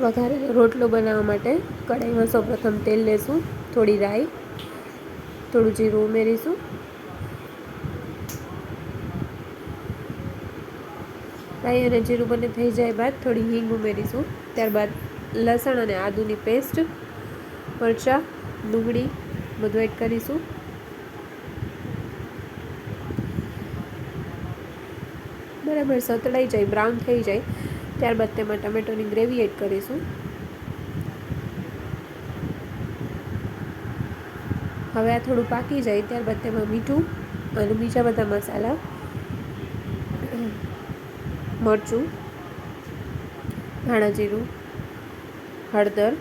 વઘારેલો રોટલો બનાવવા માટે કઢાઈમાં સૌપ્રથમ તેલ લેશું, થોડી રાઈ, થોડું જીરું ઉમેરીશું. રાઈ અને જીરું બંને થઈ જાય બાદ થોડી હિંગ ઉમેરીશું, ત્યારબાદ લસણ અને આદુની પેસ્ટ, મરચાં, ડુંગળી, બધું એડ કરીશું. બરાબર સતળાઈ જાય, બ્રાઉન થઈ જાય. ત્યારબાદ તેમાં ટમેટોની ગ્રેવી એડ કરીશું. હવે આ થોડું પાકી જાય, ત્યારબાદ તેમાં મીઠું અને બીજા બધા મસાલા, મરચું, ધાણા જીરું, હળદર,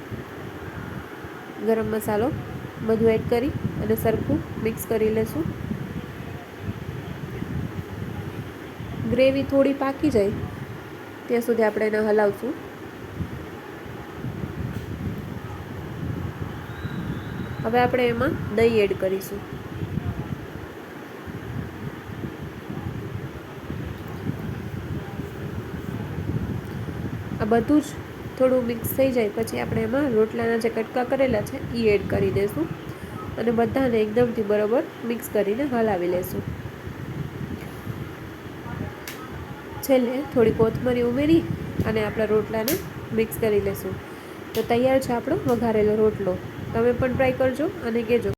ગરમ મસાલો બધું એડ કરી અને સરખું મિક્સ કરી લેશું. ગ્રેવી થોડી પાકી જાય ત્યાં સુધી આપણે એને હલાવશું. હવે આપણે એમાં દહીં એડ કરીશું. આ બધું જ થોડું મિક્સ થઈ જાય, પછી આપણે એમાં રોટલાના જે કટકા કરેલા છે એ એડ કરી દઈશું અને બધાને એકદમથી બરાબર મિક્સ કરીને હલાવી લેશું. છેલ્લે થોડી કોથમરી ઉમેરી અને આપણા રોટલાને મિક્સ કરી લેશું. તો તૈયાર છે આપણો વઘારેલો રોટલો. તમે પણ ટ્રાય કરજો અને કહેજો.